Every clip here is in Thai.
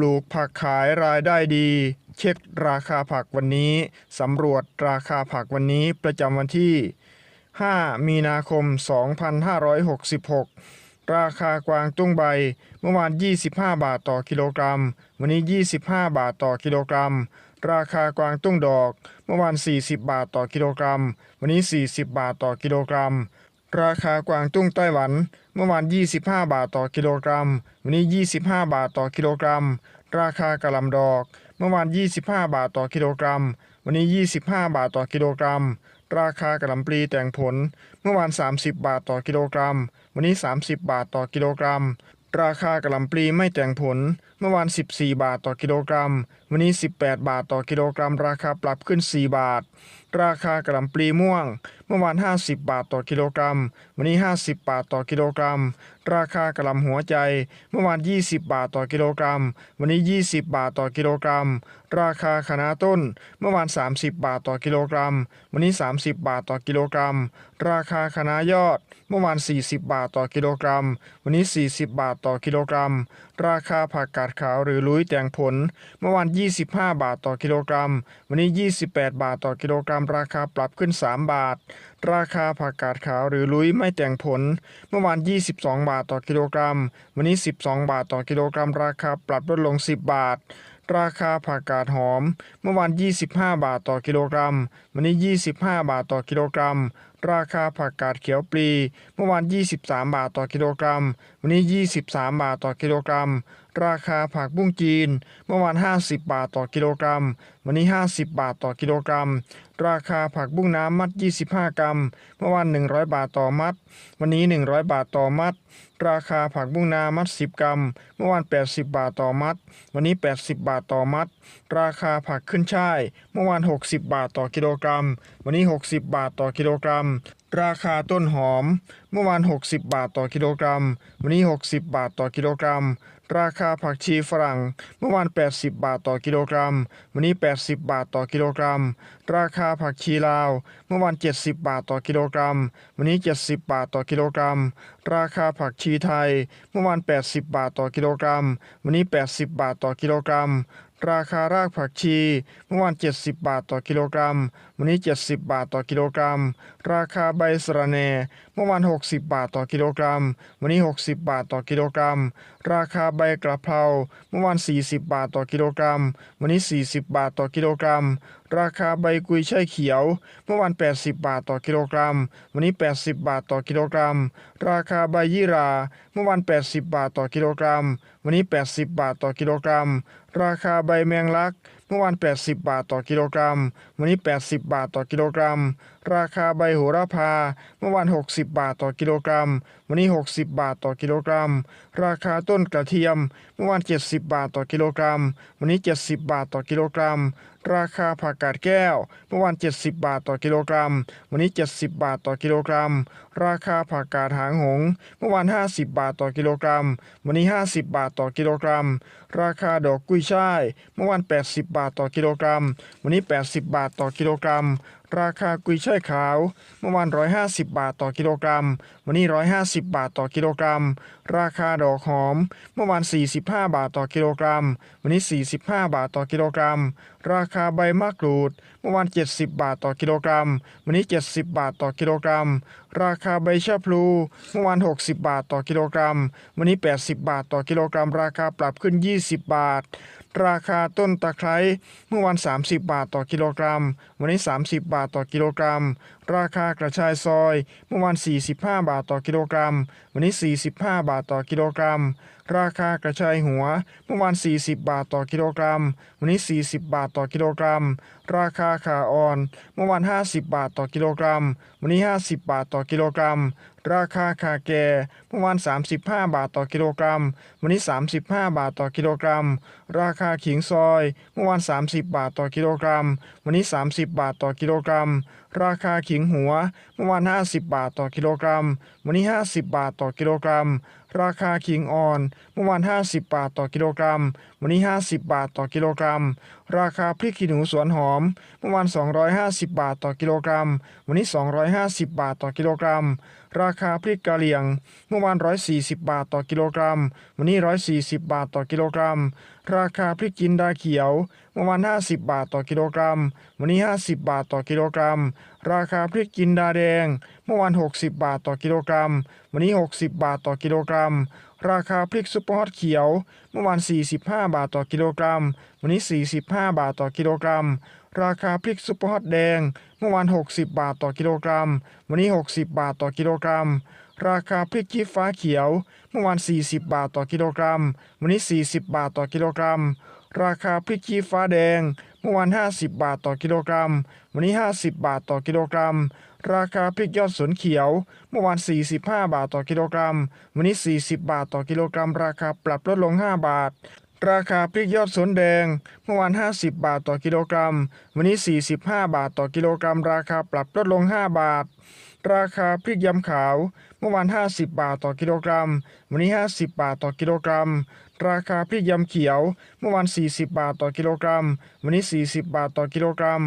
ปลูกผักขายรายได้ดี เช็คราคาผักวันนี้ สำรวจราคาผักวันนี้ประจำวันที่ 5 มีนาคม 2566 ราคากวางตุ้งใบ เมื่อวาน 25 บาทต่อกิโลกรัม วันนี้ 25 บาทต่อกิโลกรัม ราคากวางตุ้งดอก เมื่อวาน 40 บาทต่อกิโลกรัม วันนี้ 40 บาทต่อกิโลกรัม ราคากวางตุ้งไต้หวัน เมื่อวาน 25 บาทต่อกิโลกรัม วันนี้ 25 บาทต่อกิโลกรัม ราคากระหลำดอก เมื่อวาน 25 บาทต่อกิโลกรัม วันนี้ 25 บาทต่อกิโลกรัม ราคากระหล่ำปลีแต่งผล เมื่อวาน 30 บาทต่อกิโลกรัม วันนี้ 30 บาทต่อกิโลกรัม ราคากระหล่ำปลีไม่แต่งผล เมื่อวาน 14 บาทต่อกิโลกรัม วันนี้ 18 บาทต่อกิโลกรัม ราคาปรับขึ้น 4 บาท ราคากระหล่ำปลีม่วง เมื่อวาน 50 บาทต่อกิโลกรัม วันนี้ 50 บาทต่อกิโลกรัม ราคากระลำหัวใจ เมื่อวาน 20 บาทต่อกิโลกรัม วันนี้ 20 บาทต่อกิโลกรัม ราคาคะน้าต้น เมื่อวาน 30 บาทต่อกิโลกรัม วันนี้ 30 บาทต่อกิโลกรัม ราคาคะน้ายอด เมื่อวาน 40 บาทต่อกิโลกรัม วันนี้ 40 บาทต่อกิโลกรัม ราคาผักกาดขาวหรือลุยแตงผล เมื่อวาน 25 บาทต่อกิโลกรัม วันนี้ 28 บาทต่อกิโลกรัม ราคาปรับขึ้น 3 บาท ราคาผักกาดขาวหรือลุยไม่แต่งผล เมื่อวาน 22 บาทต่อกิโลกรัม วันนี้ 12 บาทต่อกิโลกรัม ราคาปรับลดลง 10 บาท ราคาผักกาดหอม เมื่อวาน 25 บาทต่อกิโลกรัม วันนี้ 25 บาทต่อกิโลกรัม ราคาผักกาดเขียวปลี เมื่อวาน 23 บาทต่อกิโลกรัม วันนี้ 23 บาทต่อกิโลกรัม ราคาผักบุ้งจีน เมื่อวาน 50 บาทต่อกิโลกรัม วันนี้ 50 บาทต่อกิโลกรัม ราคาผักบุ้งน้ำมัด 25 กรัม เมื่อวาน 100 บาทต่อมัด วันนี้ 100 บาทต่อมัด ราคาผักบุ้งนามัด 10 กรัม เมื่อวาน 80 บาทต่อมัด วันนี้ 80 บาทต่อมัด ราคาผักขึ้นช่าย เมื่อวาน 60 บาทต่อกิโลกรัม วันนี้ 60 บาทต่อกิโลกรัมราคาต้นหอม เมื่อวาน 60 บาทต่อกิโลกรัม วันนี้ 60 บาทต่อกิโลกรัม ราคาผักชีฝรั่งเมื่อวาน 80 บาทต่อกิโลกรัม วันนี้ 80 บาทต่อกิโลกรัม ราคาผักชีลาว เมื่อวาน 70 บาทต่อกิโลกรัม วันนี้ 70 บาทต่อกิโลกรัม ราคาผักชีไทย เมื่อวาน 80 บาทต่อกิโลกรัม วันนี้ 80 บาทต่อกิโลกรัม ราคารากผักชี เมื่อวาน 70 บาทต่อกิโลกรัม วันนี้ 70 บาทต่อกิโลกรัม ราคาใบสะระแหน่เมื่อวาน 60 บาทต่อกิโลกรัม วันนี้ 60 บาทต่อกิโลกรัม ราคาใบกระเพราเมื่อวาน 40 บาทต่อกิโลกรัม วันนี้ 40 บาทต่อกิโลกรัม ราคาใบกุยช่ายเขียว เมื่อวาน 80 บาทต่อกิโลกรัม วันนี้ 80 บาทต่อกิโลกรัม ราคาใบยี่รา เมื่อวาน 80 บาทต่อกิโลกรัม วันนี้ 80 บาทต่อกิโลกรัม ราคาใบแมงลัก เมื่อวาน 80 บาทต่อกิโลกรัม วันนี้ 80 บาทต่อกิโลกรัม ราคาใบโหระพา เมื่อวาน 60 บาทต่อกิโลกรัม วันนี้ 60 บาทต่อกิโลกรัม ราคาต้นกระเทียม เมื่อวาน 70 บาทต่อกิโลกรัม วันนี้ 70 บาทต่อกิโลกรัม ราคาผักกาดแก้ว เมื่อวาน 70 บาทต่อกิโลกรัม วันนี้ 70 บาทต่อกิโลกรัม ราคาผักกาดหางหง เมื่อวาน 50 บาทต่อกิโลกรัม วันนี้ 50 บาทต่อกิโลกรัม ราคาดอกกุ้ยช่าย เมื่อวาน 80 บาทต่อกิโลกรัม วันนี้ 80 บาทต่อกิโลกรัม ราคากุยช่ายขาว เมื่อวาน 150 บาทต่อกิโลกรัม วันนี้ 150 บาทต่อกิโลกรัม ราคาดอกหอม เมื่อวาน 45 บาทต่อกิโลกรัม วันนี้ 45 บาทต่อกิโลกรัม ราคาใบมะกรูด เมื่อวาน 70 บาทต่อกิโลกรัม วันนี้ 70 บาทต่อกิโลกรัม ราคาใบชะพลู เมื่อวาน 60 บาทต่อกิโลกรัม วันนี้ 80 บาทต่อกิโลกรัม ราคาปรับขึ้น 20 บาท ราคาต้นตะไคร้เมื่อวัน 30 บาทต่อกิโลกรัม วันนี้ 30 บาทต่อกิโลกรัม ราคากระชายซอย เมื่อวัน 45 บาทต่อกิโลกรัม วันนี้ 45 บาทต่อกิโลกรัม ราคากระชายหัว เมื่อวาน 40 บาทต่อกิโลกรัม วันนี้ 40 บาทต่อกิโลกรัม ราคาขาอ่อน เมื่อวาน 50 บาทต่อกิโลกรัม วันนี้ 50 บาทต่อกิโลกรัม ราคาขาแก่เมื่อวาน 35 บาทต่อกิโลกรัม วันนี้ 35 บาทต่อกิโลกรัม ราคาขิงซอย เมื่อวาน 30 บาทต่อกิโลกรัม วันนี้ 30 บาทต่อกิโลกรัม ราคาขิงหัว เมื่อวาน 50 บาทต่อกิโลกรัม วันนี้ 50 บาทต่อกิโลกรัม ราคาขิงอ่อน เมื่อวาน 50 บาทต่อกิโลกรัมวันนี้ 50 บาทต่อกิโลกรัม ราคาพริกขี้หนูสวนหอม เมื่อวาน 250 บาทต่อกิโลกรัม วันนี้ 250 บาทต่อกิโลกรัม ราคาพริกกะเหรี่ยง เมื่อวาน 140 บาทต่อกิโลกรัม วันนี้ 140 บาทต่อกิโลกรัม ราคาพริกจินดาเขียว เมื่อวาน 50 บาทต่อกิโลกรัม วันนี้ 50 บาทต่อกิโลกรัม ราคาพริกจินดาแดง เมื่อวาน 60 บาทต่อกิโลกรัม วันนี้ 60 บาทต่อกิโลกรัม ราคาพริกซุปเปอร์ฮอตเขียว เมื่อวาน 45 บาทต่อกิโลกรัม วันนี้ 45 บาทต่อกิโลกรัม ราคาพริกซุปเปอร์ฮอตแดง เมื่อวาน 60 บาทต่อกิโลกรัม วันนี้ 60 บาทต่อกิโลกรัม ราคาพริกชี้ฟ้าเขียว เมื่อวาน 40 บาทต่อกิโลกรัม วันนี้ 40 บาทต่อกิโลกรัม ราคาพริกชี้ฟ้าแดง เมื่อวาน 50 บาทต่อกิโลกรัม วันนี้ 50 บาทต่อกิโลกรัม ราคาพริกยอดสวนเขียว เมื่อวาน 45 บาทต่อกิโลกรัม วันนี้ 40 บาทต่อกิโลกรัม ราคาปรับลดลง 5 บาท ราคาพริกยอดสวนแดง เมื่อวาน 50 บาทต่อกิโลกรัม วันนี้ 45 บาทต่อกิโลกรัม ราคาปรับลดลง 5 บาท ราคาพริกยำขาว เมื่อวาน 50 บาทต่อกิโลกรัม วันนี้ 50 บาทต่อกิโลกรัม ราคาพริกยำเขียว เมื่อวาน 40 บาทต่อกิโลกรัม วันนี้ 40 บาทต่อกิโลกรัม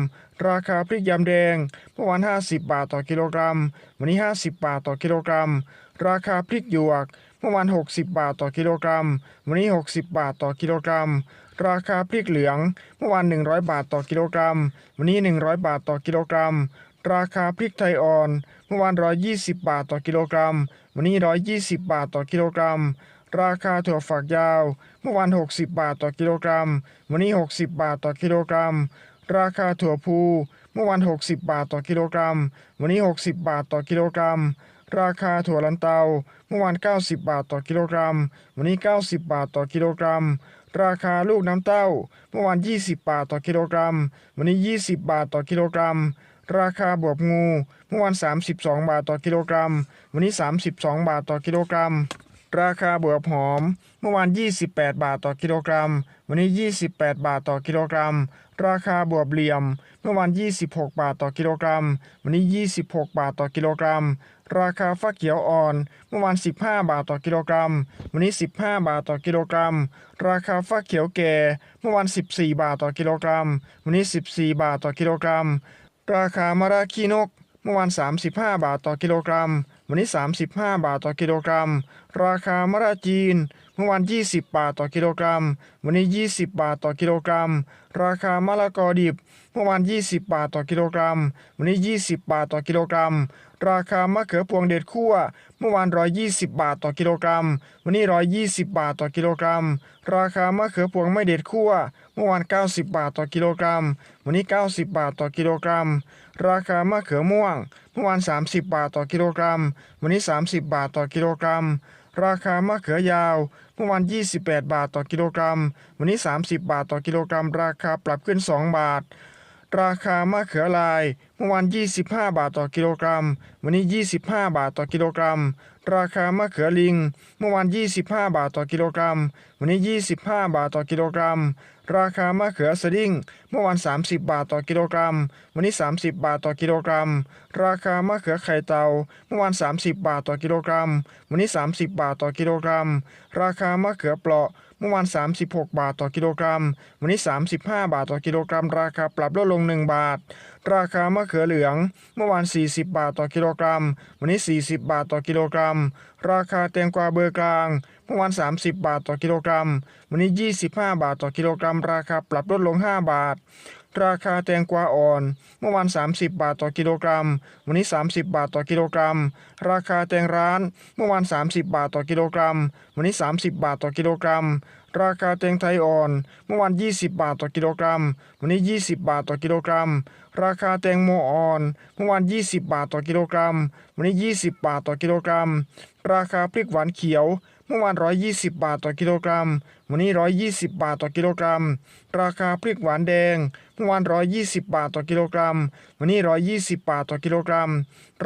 ราคาพริกยำแดง เมื่อวาน 50 บาทต่อกิโลกรัม วันนี้ 50 บาทต่อกิโลกรัม ราคาพริกหยวก เมื่อวาน 60 บาทต่อกิโลกรัม วันนี้ 60 บาทต่อกิโลกรัม ราคาพริกเหลือง เมื่อวาน 100 บาทต่อกิโลกรัม วันนี้ 100 บาทต่อกิโลกรัม ราคาพริกไทยอ่อน เมื่อวาน 120 บาทต่อกิโลกรัม วันนี้ 120 บาทต่อกิโลกรัม ราคาถั่วฝักยาว เมื่อวาน 60 บาทต่อกิโลกรัม วันนี้ 60 บาทต่อกิโลกรัม ราคาถั่วพูเมื่อวาน 60 บาทต่อกิโลกรัม วันนี้ 60 บาทต่อกิโลกรัม ราคาถั่วลันเตา เมื่อวาน 90 บาทต่อกิโลกรัม วันนี้ 90 บาทต่อกิโลกรัม ราคาลูกน้ำเต้า เมื่อวาน 20 บาทต่อกิโลกรัม วันนี้ 20 บาทต่อกิโลกรัมราคาบวบงู เมื่อวาน32 บาทต่อกิโลกรัม วันนี้ 32 บาทต่อกิโลกรัม ราคาบวบหอม เมื่อวาน 28 บาทต่อกิโลกรัม วันนี้ 28 บาทต่อกิโลกรัม ราคาบวบเหลี่ยม เมื่อวาน 26 บาทต่อกิโลกรัม วันนี้ 26 บาทต่อกิโลกรัม ราคาฟักเขียวอ่อน เมื่อวาน 15 บาทต่อกิโลกรัม วันนี้ 15 บาทต่อกิโลกรัม ราคาฟักเขียวแก่ เมื่อวาน 14 บาทต่อกิโลกรัม วันนี้ 14 บาทต่อกิโลกรัม ราคามะระขี้นก เมื่อวาน 35 บาทต่อกิโลกรัม วันนี้ 35 บาทต่อกิโลกรัม ราคามะระจีน เมื่อวาน 20 บาทต่อกิโลกรัม วันนี้ 20 บาทต่อกิโลกรัม ราคามะละกอดิบ เมื่อวาน 20 บาทต่อกิโลกรัม วันนี้ 20 บาทต่อกิโลกรัม ราคามะเขือพวงเด็ดคั่ว เมื่อวาน 120 บาทต่อกิโลกรัม วันนี้ 120 บาทต่อกิโลกรัม ราคามะเขือพวงไม่เด็ดคั่ว เมื่อวาน 90 บาทต่อกิโลกรัม วันนี้ 90 บาทต่อกิโลกรัม ราคามะเขือม่วง เมื่อวาน 30 บาทต่อกิโลกรัม วันนี้ 30 บาทต่อกิโลกรัม ราคามะเขือยาว เมื่อวาน 28 บาทต่อกิโลกรัม วันนี้ 30 บาทต่อกิโลกรัม ราคาปรับขึ้น 2 บาท ราคามะเขือลาย เมื่อวาน 25 บาทต่อกิโลกรัม วันนี้ 25 บาทต่อกิโลกรัม ราคามะเขือลิง เมื่อวาน 25 บาทต่อกิโลกรัม วันนี้ 25 บาทต่อกิโลกรัม ราคามะเขือสดิ้งเมื่อวาน30 บาทต่อกิโลกรัม วันนี้ 30 บาทต่อกิโลกรัม ราคามะเขือไข่เตาเมื่อวาน30 บาทต่อกิโลกรัม วันนี้ 30 บาทต่อกิโลกรัม ราคามะเขือเปราะ เมื่อวาน 36 บาทต่อกิโลกรัม วันนี้ 35 บาทต่อกิโลกรัม ราคาปรับลดลง 1 บาท ราคามะเขือเหลือง เมื่อวาน 40 บาทต่อกิโลกรัม วันนี้ 40 บาทต่อกิโลกรัม ราคาแตงกวาเบอร์กลาง เมื่อวาน 30 บาทต่อกิโลกรัม วันนี้ 25 บาทต่อกิโลกรัม ราคาปรับลดลง 5 บาท ราคาแตงกวาอ่อน เมื่อวาน 30 บาทต่อกิโลกรัม วันนี้ 30 บาทต่อกิโลกรัม ราคาแตงร้าน เมื่อวาน 30 บาทต่อกิโลกรัม วันนี้ 30 บาทต่อกิโลกรัม ราคาแตงไทยอ่อน เมื่อวาน 20 บาทต่อกิโลกรัม วันนี้ 20 บาทต่อกิโลกรัม ราคาแตงโมอ่อน เมื่อวาน 20 บาทต่อกิโลกรัม วันนี้ 20 บาทต่อกิโลกรัมราคาพริกหวานเขียว เมื่อวาน 120 บาทต่อกิโลกรัม วันนี้ 120 บาทต่อกิโลกรัม ราคาพริกหวานแดง เมื่อวาน 120 บาทต่อกิโลกรัม วันนี้ 120 บาทต่อกิโลกรัม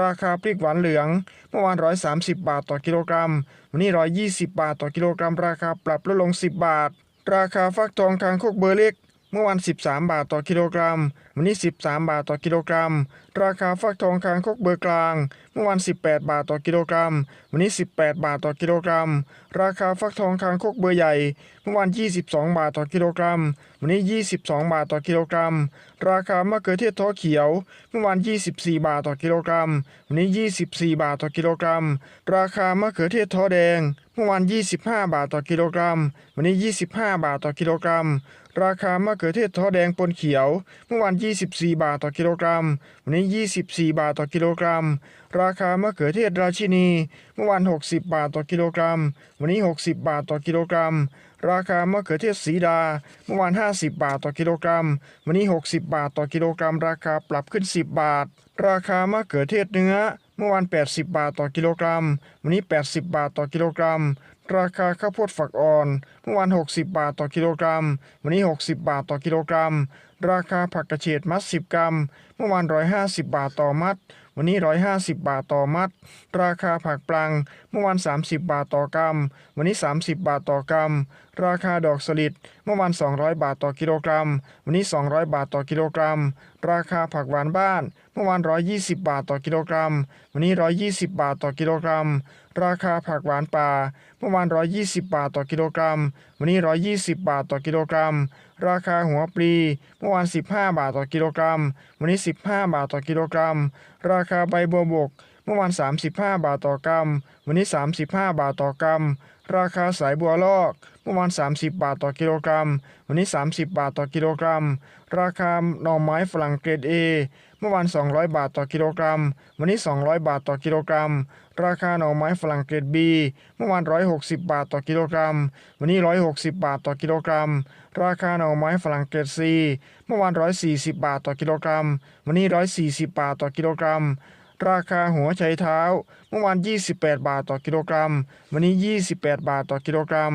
ราคาพริกหวานเหลือง เมื่อวาน 130 บาทต่อกิโลกรัม วันนี้ 120 บาทต่อกิโลกรัม ราคาปรับลดลง 10 บาท ราคาฟักทองคางคกเบอร์เล็ก มื่อวัน 13 บาทต่อกิโลกรัม วันนี้ 13 บาทต่อกิโลกรัม ราคาฟักทองคางคกเบอร์กลาง เมื่อวาน18 บาทต่อกิโลกรัม วันนี้ 18 บาทต่อกิโลกรัม ราคาฟักทองคางคกเบอร์ใหญ่ เมื่อวาน22 บาทต่อกิโลกรัม วันนี้ 22 บาทต่อกิโลกรัม ราคามะเขือเทศท้อเขียว เมื่อวาน24 บาทต่อกิโลกรัม วันนี้ 24 บาทต่อกิโลกรัม ราคามะเขือเทศท้อแดง เมื่อวาน25 บาทต่อกิโลกรัม วันนี้ 25 บาทต่อกิโลกรัม ราคามะเขือเทศท้อแดงปนเขียว เมื่อวาน24 บาทต่อกิโลกรัม วันนี้ 24 บาทต่อกิโลกรัม ราคามะเขือเทศราชินี เมื่อวาน60 บาทต่อกิโลกรัม วันนี้ 60 บาทต่อกิโลกรัม ราคามะเขือเทศสีดา เมื่อวาน50 บาทต่อกิโลกรัม วันนี้ 60 บาทต่อกิโลกรัม ราคาปรับขึ้น 10 บาท ราคามะเขือเทศเนื้อเมื่อวาน80 บาทต่อกิโลกรัม วันนี้ 80 บาทต่อกิโลกรัม ราคาข้าวโพดฝักอ่อน เมื่อวาน 60 บาทต่อกิโลกรัม วันนี้ 60 บาทต่อกิโลกรัม ราคาผักกระเฉดมัด 10 กรัม เมื่อวาน 150 บาทต่อมัด วันนี้ 150 บาทต่อมัด ราคาผักปลัง เมื่อวาน 30 บาทต่อกรัม วันนี้ 30 บาทต่อกรัม ราคาดอกสลิด เมื่อวาน 200 บาทต่อกิโลกรัม วันนี้ 200 บาทต่อกิโลกรัม ราคาผักหวานบ้าน เมื่อวาน 120 บาทต่อกิโลกรัม วันนี้ 120 บาทต่อกิโลกรัม ราคาผักหวานป่าเมื่อวาน 120 บาทต่อกิโลกรัม วันนี้ 120 บาทต่อกิโลกรัม ราคาหัวปลีเมื่อวาน 15 บาทต่อกิโลกรัม วันนี้ 15 บาทต่อกิโลกรัม ราคาใบบัวบก เมื่อวาน 35 บาทต่อกรัม วันนี้ 35 บาทต่อกรัม ราคาสายบัวลอก เมื่อวาน 30 บาทต่อกิโลกรัม วันนี้ 30 บาทต่อกิโลกรัม ราคาหน่อไม้ฝรั่งเกรด A มื่อวาน 200 บาทต่อกิโลกรัม วันนี้ 200 บาทต่อกิโลกรัม ราคาหน่อไม้ฝรั่งเกรด B เมื่อวาน 160 บาทต่อกิโลกรัม วันนี้ 160 บาทต่อกิโลกรัม ราคาหน่อไม้ฝรั่งเกรด C เมื่อวาน 140 บาทต่อกิโลกรัม วันนี้ 140 บาทต่อกิโลกรัมราคาหัวไชเท้า เมื่อวาน 28 บาทต่อกิโลกรัม วันนี้ 28 บาทต่อกิโลกรัม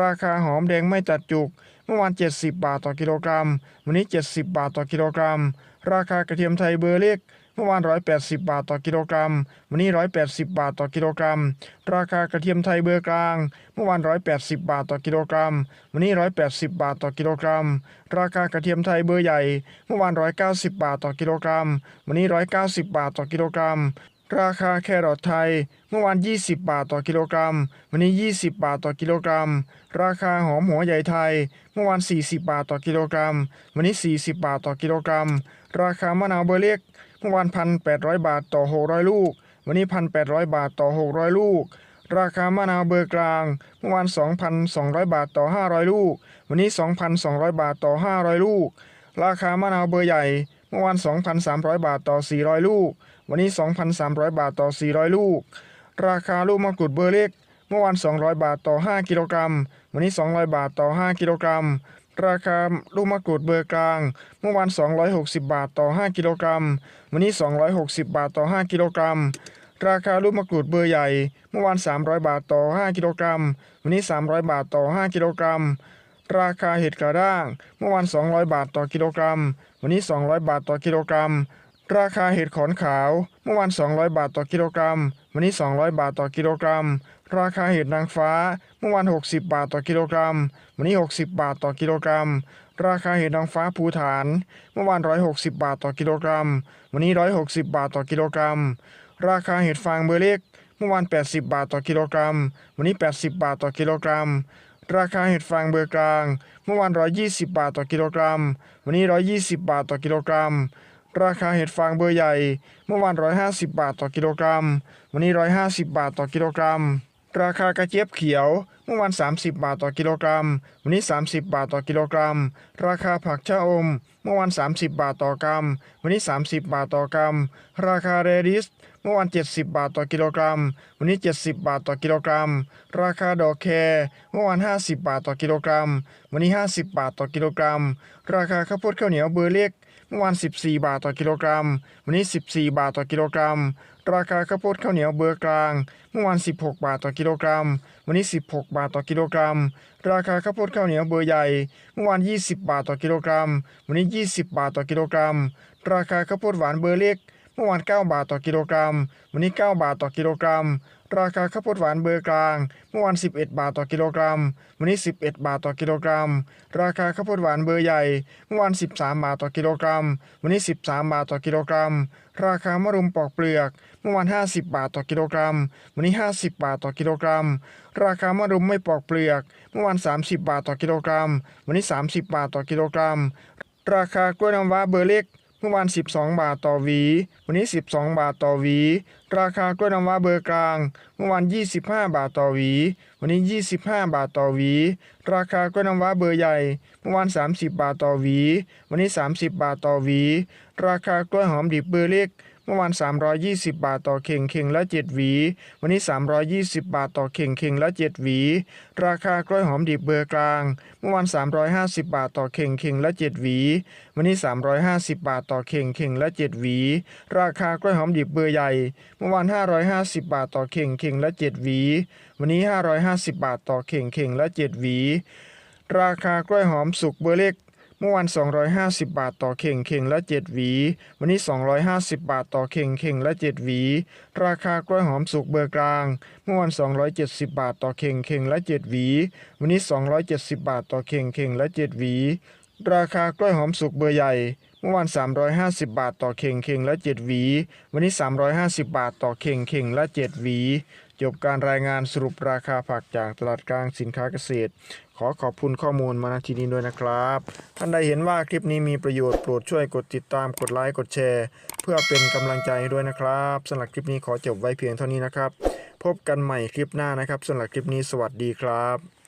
ราคาหอมแดงไม่ตัดจุก เมื่อวาน 70 บาทต่อกิโลกรัม วันนี้ 70 บาทต่อกิโลกรัม ราคากระเทียมไทยเบอร์เล็กเมื่อวาน 180 บาทต่อกิโลกรัม วันนี้ 180 บาทต่อกิโลกรัม ราคากระเทียมไทยเบอร์กลาง เมื่อวาน 180 บาทต่อกิโลกรัม วันนี้ 180 บาทต่อกิโลกรัม ราคากระเทียมไทยเบอร์ใหญ่ เมื่อวาน 190 บาทต่อกิโลกรัม วันนี้ 190 บาทต่อกิโลกรัม ราคาแครอทไทย เมื่อวาน 20 บาทต่อกิโลกรัม วันนี้ 20 บาทต่อกิโลกรัม ราคาหอมหัวใหญ่ไทย เมื่อวาน 40 บาทต่อกิโลกรัม วันนี้ 40 บาทต่อกิโลกรัม ราคามะนาวเบอร์เล็ก เมื่อวาน 1,800 บาทต่อ 600 ลูก วันนี้ 1,800 บาทต่อ 600 ลูก ราคามะนาวเบอร์กลาง เมื่อวาน 2,200 บาทต่อ 500 ลูก วันนี้ 2,200 บาทต่อ 500 ลูก ราคามะนาวเบอร์ใหญ่ เมื่อวาน 2,300 บาทต่อ 400 ลูก วันนี้ 2,300 บาทต่อ 400 ลูก ราคาลูกมะกรูดเบอร์เล็ก เมื่อวาน 200 บาทต่อ 5 กิโลกรัม วันนี้ 200 บาทต่อ 5 กิโลกรัม ราคาลูกมะกรูดเบอร์กลาง เมื่อวาน 260 บาทต่อ 5 กิโลกรัม วันนี้ 260 บาทต่อ 5 กิโลกรัม ราคาลูกมะกรูดเบอร์ใหญ่ เมื่อวาน 300 บาทต่อ 5 กิโลกรัม วันนี้ 300 บาทต่อ 5 กิโลกรัมราคาเห็ดกระด้าง เมื่อวาน 200 บาทต่อกิโลกรัม วันนี้ 200 บาทต่อกิโลกรัม ราคาเห็ดขอนขาว เมื่อวาน 200 บาทต่อกิโลกรัม วันนี้ 200 บาทต่อกิโลกรัม ราคาเห็ดนางฟ้า เมื่อวาน 60 บาทต่อกิโลกรัม วันนี้ 60 บาทต่อกิโลกรัม ราคาเห็ดนางฟ้าภูฐาน เมื่อวาน 160 บาทต่อกิโลกรัม วันนี้ 160 บาทต่อกิโลกรัม ราคาเห็ดฟางเบอร์เล็ก เมื่อวาน 80 บาทต่อกิโลกรัม วันนี้ 80 บาทต่อกิโลกรัมราคาเห็ดฟางเบอร์กลาง เมื่อวาน 120 บาทต่อกิโลกรัม วันนี้ 120 บาทต่อกิโลกรัม ราคาเห็ดฟางเบอร์ใหญ่ เมื่อวาน 150 บาทต่อกิโลกรัม วันนี้ 150 บาทต่อกิโลกรัม ราคากระเจี๊ยบเขียว เมื่อวาน 30 บาทต่อกิโลกรัม วันนี้ 30 บาทต่อกิโลกรัม ราคาผักชะอม เมื่อวาน 30 บาทต่อกรัม วันนี้ 30 บาทต่อกรัม ราคาเรดิส เมื่อวาน 70 บาทต่อกิโลกรัม วันนี้ 70 บาทต่อกิโลกรัม ราคาดอกแครเมื่อวาน 50 บาทต่อกิโลกรัม วันนี้ 50 บาทต่อกิโลกรัม ราคาข้าวโพดข้าวเหนียวเบอร์เล็ก เมื่อวาน 14 บาทต่อกิโลกรัม วันนี้ 14 บาทต่อกิโลกรัม ราคาข้าวโพดข้าวเหนียวเบอร์กลาง เมื่อวาน 16 บาทต่อกิโลกรัม วันนี้ 16 บาทต่อกิโลกรัม ราคาข้าวโพดข้าวเหนียวเบอร์ใหญ่ เมื่อวาน 20 บาทต่อกิโลกรัม วันนี้ 20 บาทต่อกิโลกรัม ราคาข้าวโพดหวานเบอร์เล็ก เมื่มื่อวาน 9 บาทต่อกิโลกรัม วันนี้ 9 บาทต่อกิโลกรัม ราคาข้าวโพดหวานเบอร์กลาง เมื่อวาน11 บาทต่อกิโลกรัม วันนี้ 11 บาทต่อกิโลกรัม ราคาข้าวโพดหวานเบอร์ใหญ่ เมื่อวาน13 บาทต่อกิโลกรัม วันนี้ 13 บาทต่อกิโลกรัม ราคามะรุมปอกเปลือก เมื่อวาน50 บาทต่อกิโลกรัม วันนี้ 50 บาทต่อกิโลกรัม ราคามะรุมไม่ปอกเปลือก เมื่อวาน30 บาทต่อกิโลกรัม วันนี้ 30 บาทต่อกิโลกรัม ราคากล้วยน้ำว้าเบอร์เล็ก เมื่อวาน 12 บาทต่อหวี วันนี้ 12 บาทต่อหวี ราคากล้วยน้ำว้าเบอร์กลาง เมื่อวาน 25 บาทต่อหวี วันนี้ 25 บาทต่อหวี ราคากล้วยน้ำว้าเบอร์ใหญ่ เมื่อวาน 30 บาทต่อหวี วันนี้ 30 บาทต่อหวี ราคากล้วยหอมดิบเบอร์เล็ก มื่อวาน 320 บาทต่อเข่งเข่งละ 7 หวี วันนี้ 320 บาทต่อเข่งเข่งละ 7 หวี ราคากล้วยหอมดิบเบอร์กลาง เมื่อวาน 350 บาทต่อเข่งเข่งละ 7 หวี วันนี้ 350 บาทต่อเข่งเข่งละ 7 หวี ราคากล้วยหอมดิบเบอร์ใหญ่ เมื่อวาน 550 บาทต่อเข่งเข่งละ 7 หวี วันนี้ 550 บาทต่อเข่งเข่งละ 7 หวี ราคากล้วยหอมสุกเบอร์เล็ก เมื่อวาน250 บาทต่อเข่งเข่งละ 7 หวี วันนี้ 250 บาทต่อเข่งเข่งละ 7 หวี ราคากล้วยหอมสุกเบอร์กลาง เมื่อวาน270 บาทต่อเข่งเข่งละ 7 หวี วันนี้ 270 บาทต่อเข่งเข่งละ 7 หวี ราคากล้วยหอมสุกเบอร์ใหญ่เมื่อวาน 350 บาทต่อเข่งเข่งละ 7 หวี วันนี้ 350 บาทต่อเข่งเข่งละ 7 หวี จบการรายงานสรุปราคาผักจากตลาดกลางสินค้าเกษตร ขอขอบคุณข้อมูลมาณที่นี้ด้วยนะครับ ท่านใดเห็นว่าคลิปนี้มีประโยชน์โปรดช่วยกดติดตามกดไลค์กดแชร์ เพื่อเป็นกำลังใจด้วยนะครับสำหรับคลิปนี้ขอจบไว้เพียงเท่านี้นะครับ พบกันใหม่คลิปหน้านะครับสำหรับคลิปนี้สวัสดีครับ